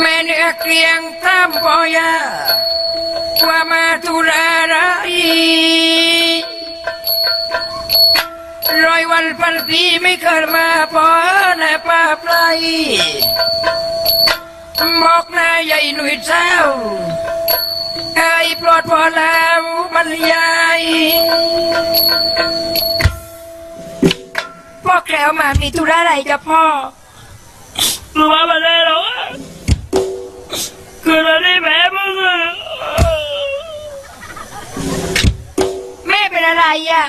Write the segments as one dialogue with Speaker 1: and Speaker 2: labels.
Speaker 1: แม่เนื้อเกลียงตามปอยาว่ามาทุราไรร้อยวันพันปีไม่เคยมาพอในป่าไพรบอกนายใหญ่หนุ่ยเจ้าไอ้ปลอดพอแล้วบรรยายพ่อแคล้วมามีธุระอะไรกับพ่อ
Speaker 2: รู้ว่ามันได้หรอ คือเราได้แม่มึงอะ
Speaker 1: แม่เป็นอะไรอะ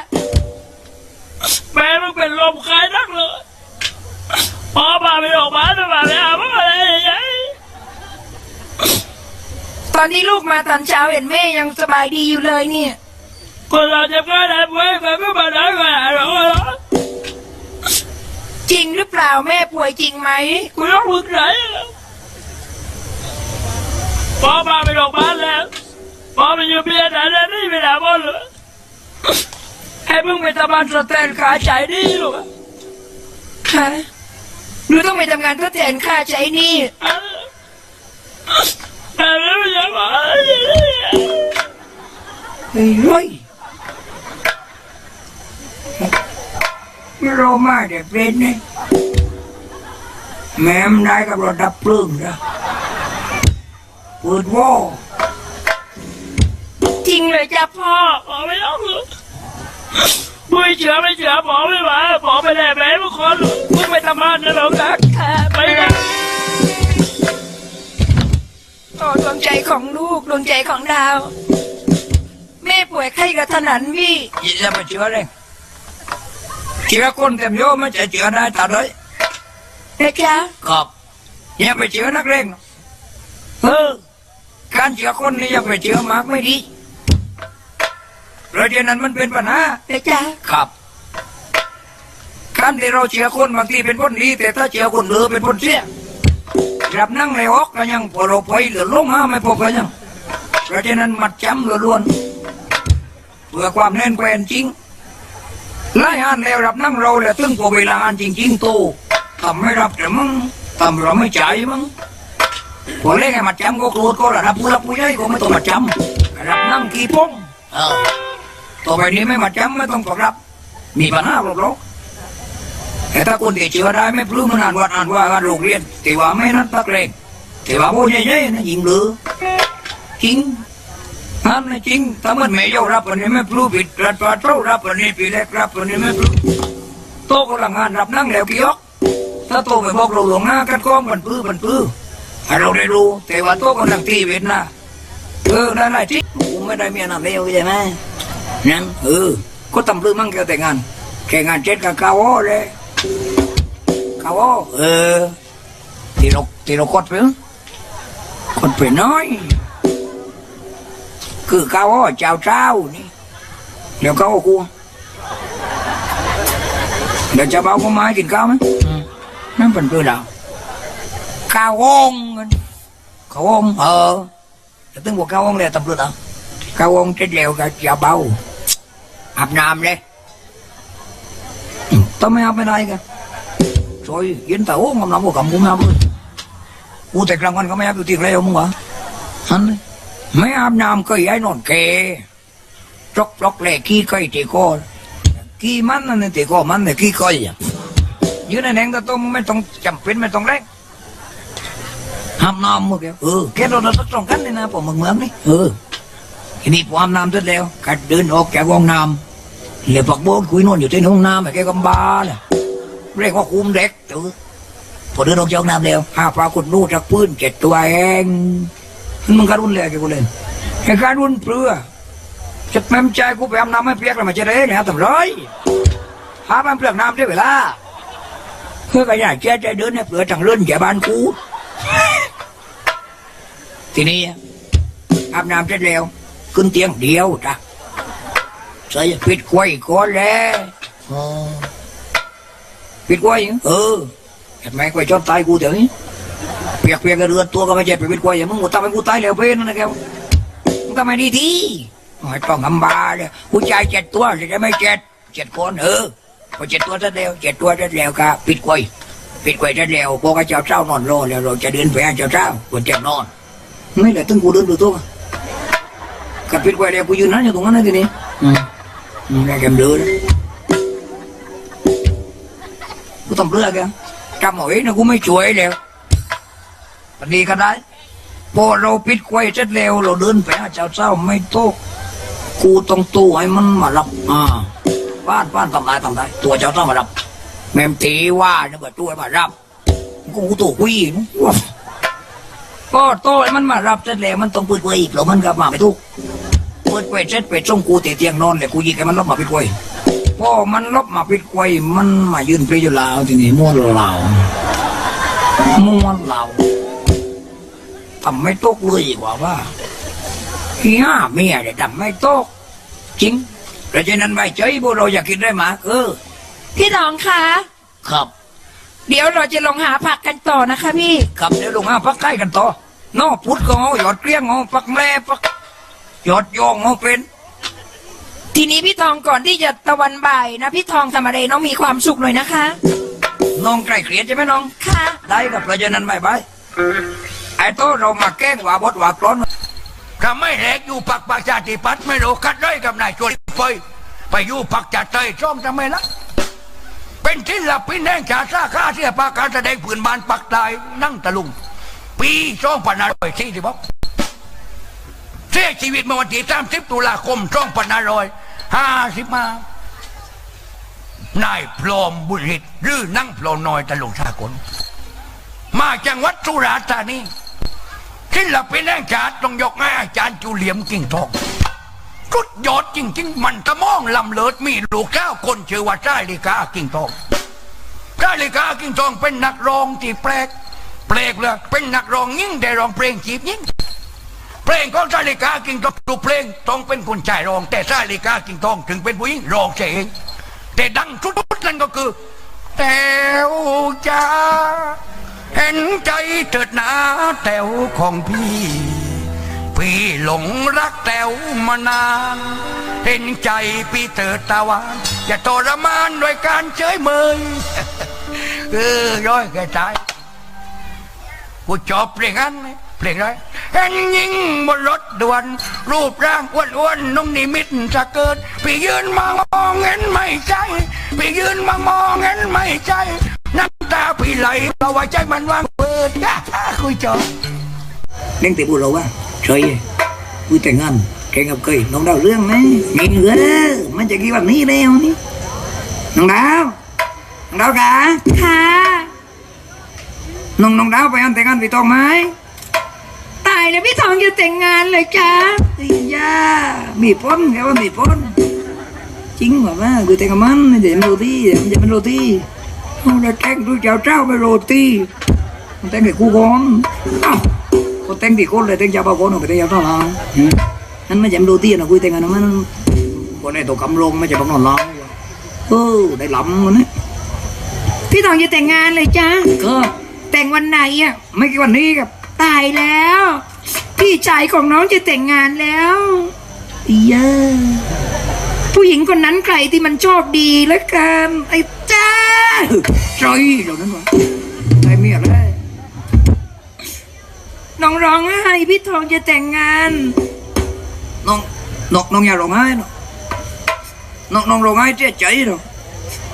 Speaker 2: แม่มึงเป็นลมคายนักเลยพอพาไปออกมาจะมาไปหาพ่ออะไรอย่างเงี้ย
Speaker 1: ตอนที่ลูกมาตอนเช้าเห็นแม่ยังสบายดีอยู่เลยเนี่ย
Speaker 2: คนเราจะก็ได้ป่วยไปไม่มาได้มาหาเราหรอ
Speaker 1: จริงหรือเปล่าแม่ป่วยจริงไหม
Speaker 2: กูต้องพึ่งไหน พอพาไปออกมาแล้วพอไปอยู่เพียงไหนแล้วนี่ไม่ได้หมดเลยให้มึงไปทำงานสแตนขาใจดีหรอ
Speaker 1: ฮะหนูต้องไปทำงานทดแทนค่าใช้หนี้
Speaker 2: แต่ไม่ใช่หมา
Speaker 1: เฮ้ยเฮ้ยไม่รอมาเดี๋ยวเป็นเนี่ยแม่มนได้กับรถดับเพลิงนะ เปิดวอจริงเลยจ้ะพ่อ
Speaker 2: หมอไม่ต้องเลยมึงไม่เชื่อไม่เชื่อหมอไม่มาหมอไปแลแม่ทุกคนมึงไปทำงานนะเราครับ
Speaker 1: ค่ะ
Speaker 2: ไปกัน
Speaker 1: ต่อดวงใจของลูกดวงใจของดาว แม่ป่วยไข้กระทันหันพี่
Speaker 3: จะไปเชื่อเลยเชื่อคนเต็มโยไม่จะเชื่อได้ตัดเลย
Speaker 1: นะจ๊ะ
Speaker 3: ครับอย่าไปเชื่อนักเลงเออ การเชื่อคนนี่อย่าไปเชื่อมากไม่ดีเพราะฉะนั้นมันเป็นปัญหา
Speaker 1: นะจ๊ะ
Speaker 3: ครับการที่เราเชื่อคนบางทีเป็นคนดี แต่ถ้าเชื่อคนเลอเป็นคนเสียรับนั่งในออกก็ยังพอเราไปเหลือลงมาไม่พบก็ยังเพราะฉะนั้นมัดจำล้วนๆเพื่อความแน่นแฟนจริงไล่อ่านแล้วรับนั่งเราแล้วถึงพอเวลาอ่านจริง ๆ โตทำไม่รับแต่มึงทำเราไม่ใจายมึง พอเล่นไงมาจำก็โกรธก็ระดับผู้รับผู้ใหญ่ก็ไม่ต้องมาจำรับนั่งกี่พงเออต่อไปนี้ไม่มาจำไม่ต้องตอบรับ มีปัญหาหรอกหรอกแต่ถ้าคนที่เชื่อได้ไม่พลื้มมันอ่านวัดอ่านว่าการโรงเรียนแต่ว่าไม่นัดตักเลงแต่ว่าผู้ใหญ่ๆนะยิงหรือจริงนั่นะจริงถ้ามันไม่ยอมรับวันนี้ไม่พลูผิดรัดปลาเท่ารับวันนี้ปีแรกรับวันนี้ไม่พลูโตกำลังงานรับนั่งแล้วกี่ยกถ้าโตไปบอกเราหลวงหน้ากันก้องมันพื้มันพื้ให้ เราได้รู้แต่ว่าโตกำลังตีเวทนะเออได้ไรที่กูไม่ได้เมียนำเลวใช่ไหมนั่นเออก็ตำพื้มั่งแกแต่งงานแข่งงานเจ็ดกับกาวเลยกาวเออตีเราตีเรากดไปเหรอกดไปน้อย คือเขาวเจ้าเจ้านี่เดี๋ยวเขาก็กลัวเดี๋ยวจ้าเบาก็มาให้กินข้าวไหมนั่นเป็นเพื่อเรา ข้าววงกาววงเออจะตึงบอกข้าววงเลยตำรวจอะข้าววงเจ็ดเหลวกับเจ้าเบาอาบน้ำเลยต้องไม่อาบไม่ได้กันช่วยยินแต่โอ้งำน้ำก็กำมุ้งน้ำเลยกูแต่กลางวันก็ไม่อาบอยู่ที่ไรมึงวะฮันเลยไม่อาบน้ำก็ย้ายนอนแกจกจกแหลกขี้ก้อยตีก้อนขี้มันนั่นตีก้อนมันเนี่ยขี้ก้อยยืนในแหงตะต้มไม่ต้องจำเป็นไม่ต้องแรง ห้ามน้ำมึงแกเออแกเราต้องตรงกันเลยนะผมมึงเมืองนี่เออทีนี้พออาบน้ำเสร็จแล้วก็เดินออกจากห้องน้ำเหลือปักโบนคุยนวลอยู่ที่ห้องน้ำไอ้แกก็บ้าเลยเรียกว่าคุมเด็กเออพอเดินออกจากห้องน้ำแล้วหาปรากฏนู่จากปืนเจ็ดตัวเองมันการุนเลยแกกูเล่นไอ้การุนเปลือจะแม่ใจกูไปอาบน้ำไม่เปียกแล้วมันจะได้เนี่ยทำไรหาบ้านเปลือกน้ำได้เวลาเพื่อก็อยากแก้ใจเดินให้เปลือกจังเลื่อนแก่บ้านกู ทีนี้อาบน้ำเสร็จแล้ว ขึ้นเตียงเดียวจ้ะใส่ปิดกล้วยก่อนแล้วอ๋อปิดกล้วยเออเห็นไหมกล้วยชอบตายกูเดี๋ยวนี้เปียกเปียกกระเรือตัวก็ไม่เจ็บไปเป็นกล้วยอย่างมึงกูทำให้กูตายแล้วเป็นนะแกมึงทำไมดีทีไม่ต้องทำบาเลยผู้ชายเจ็ดตัวจะไม่เจ็ดเจ็ดคนเออพอเจ็ดตัวจะเดียวเจ็ดตัวจะเดียวก็ปิดกล้วยปิดไว้จะแล้วพอกับเจ้าเจ้านอนรอแล้วเราจะเดินไปหาเจ้าเจ้าควรจะนอนไม่แหละตึงกูเดินดูตัวกับปิดไว้แล้วกูยืนนั่นอยู่ตรงนั้ นนะทีนี้อืมอืมแล้วแกมเดินกูทำเพื่อแกจำเอาไว้นะกูไม่ช่วยแล้วปนี้ก็ได้พอเราปิดไว้เสร็จแล้วเราเดินไปหาเจ้าเจ้าไม่โต กกูต้องตู้ให้มันมารับอ่าบ้านบ้านทำได้ทำได้ตัวเจ้าเจ้ามารับแม่มตีว่าเนี่ยว่าตู้ให้มารับกูตัวกุยนะว้าวก็โตให้มันมารับเสร็จแล้วมันต้องเปิดไว้อีกแล้วมันก็มาไม่ถูกเปิดไว้เสร็จไปส่งกูตีเตียงนอนเลยกูยิงให้มันลบมาปิดไว้พอมันลบมาปิดไว้มันมายืนเปรย์อยู่ลาวทีนี้ม้วนลาวม้วนลาวทำไม่ตกเลยดีกว่าว่าเฮียเมียเนี่ยทำไม่ตกจริงเพราะฉะนั้นไม่ใจพวกเราอยากกินได้หมาเออ
Speaker 1: พี่ทองคะ
Speaker 3: ครับ
Speaker 1: เดี๋ยวเราจะลงหาผักกันต่อนะคะพี่
Speaker 3: ครับเดี๋ยวลงมาพักใกล้กันต่อ นอพุดก็เอาหยอดเกลี้ยงเอาปักแม่ปักหยอดยองเอาเป็น
Speaker 1: ทีนี้พี่ทองก่อนที่จะตะวันบ่ายนะพี่ทองทำอะไรน้องมีความสุขหน่อยนะคะ
Speaker 3: น้องไกลเกลียดใช่ไหมน้อง
Speaker 1: ค่ะ
Speaker 3: ได้กับเพราะฉะนั้นไม่ไปไอ้โตเรามาแกล้งว่าบดว่ากลอนถ้าไม่แหกอยู่ปักประชาธิปัตย์ไม่รู้คัดได้กับนายชวนไปไปอยู่ปักจัดใจช่อมทำไมล่ะเป็นศิลปินแห่งชาติสาขาเสียปาการแสดงผืนบานปักใตายนั่งตะลุง ปีสองพันห้าร้อยสี่สิบหกเสียชีวิตเมื่อวันที่สามสิบตุลาคมสองพันห้าร้อยห้าสิบห้านายพรหมบุริตหรือนั่งพรหมน้อยตลุงสากลมาจังหวัดสุราษฎร์ธานีศิลปินแห่งชาติต้องยกให้อาจารย์จูเหลียมกิ่งทองสุดยอดจริง ๆ มันตะมองลำเลิศมีลูกเจ้าคนชื่อว่าชาลิกากิ่งทองชาลิกากิ่งทองเป็นนักร้องที่แปลก แปลกเลยเป็นนักร้องยิ่งได้ร้องเพลงจีบยิ่งเพลงของชาลิกากิ่งทองทุกเพลงต้องเป็นคนชายร้อง แต่ชาลิกากิ่งทองถึงเป็นผู้หญิงร้องเองแต่ดังสุดๆนั่นก็คือแตวจ้าเห็นใจเถิดนาแตวของพี่ พี่หลงรักแตวมานาน เห็นใจพี่เถิดตาวานอย่าทรมานด้วยการเฉยเมยเออย่อยแกตาย กูชอบเพลงนั้นนะเพลงอะไรเห็นยิงบนรถด่วน รูปร่างอ้วนๆนุ่มนิมิตสะเกิดพี่ยืนมามองเห็นไม่ใจพี่ยืนมามองเห็นไม่ใจน้ำตาพี่ไหลเราไว้ใจมันว่างเปิดคุยจบเล่นตีบุเราวะใช่คุยแต่งงานแกงกับเคยน้องดาวเรื่องนะมีเหลือเด้อมันจะกี่วันนี้แล้วนี่น้องดาวน้องดาวกะ
Speaker 1: ค่ะ
Speaker 3: น้องน้องดาวไปอันแต่งงานพี่ตองไหม
Speaker 1: ตายแล้วพี่ทองจะแต่งงานเลยจ้า
Speaker 3: ไอ้ยามีพ้นแกว่ามีพ้นจริงเหรอวะคือแต่งกับมันไม่ใช่โรตีมันจะเป็นโรตีเอาแล้วแต่งดูเจ้าเจ้าไปโรตีมันแต่งกับกูก่อนอ้าวก็แต่งที่คนเลยแต่งเจ้าบ่าวก่อนเอาไปแต่งเจ้าเท่าไหร่นั่นไม่ใช่โรตีนะคุยแต่งกันนะมันคนในตัวกำลงไม่ใช่บังนอนร้องเออได้ลำมันนะ
Speaker 1: พี่ทองจะแต่งงานเลยจ้า
Speaker 3: ก็
Speaker 1: แต่งวันไหนอะ
Speaker 3: ไม่กี่วันนี้ครับ
Speaker 1: ตายแล้ว พี่ชายของน้องจะแต่งงานแล้ว
Speaker 3: อียา
Speaker 1: ผู้หญิงคนนั้นใครที่มันโชคดีแล้วกันไอ้จ้า
Speaker 3: ใจเหล่านั้นวะใจเมียเลย
Speaker 1: น้องร้องไห้พี่ทองจะแต่งงาน
Speaker 3: น้องน้องน้องอย่าร้องไห้เนาะน้องน้องร้องไห้เสียใจเนาะ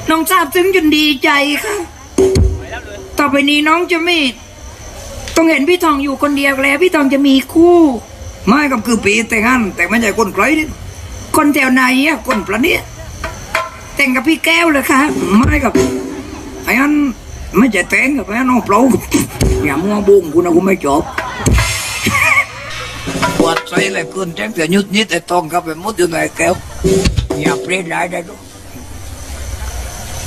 Speaker 1: น้องทราบซึ้งจนดีใจค่ะ ต่อไปนี้น้องจะไม่ต้องเห็นพี่ทองอยู่คนเดียวแล้ว พี่ทองจะมีคู่
Speaker 3: ไม่กับคือปีแต่งงานแต่ไม่ใช่คนไกลนี่
Speaker 1: คนแถวไหนอะ
Speaker 3: คนประเนี้ย
Speaker 1: แต่งกับพี่แก้วเลยค่ะ
Speaker 3: ไม่กับไอ้อันไม่ใช่แต่งกับไอ้อันน้องเปล่าอย่ามัวบุ้งกูนะกูไม่จบปวดใจเลยคุณแจ้งเสียยุดยิดไอ้ตองกับไอ้มุดอยู่ในแก้วอย่าเปลี่ยนได้ได้ดู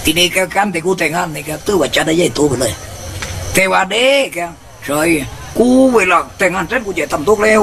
Speaker 3: ทีนี้แกกันแต่กูแต่งงานนี่แกตื้อว่าจะได้ใหญ่โตไปเลยแต่ว่าเด็กแกใช่กูเวลาแต่งงานเสร็จกูจะทำทุกเล้ว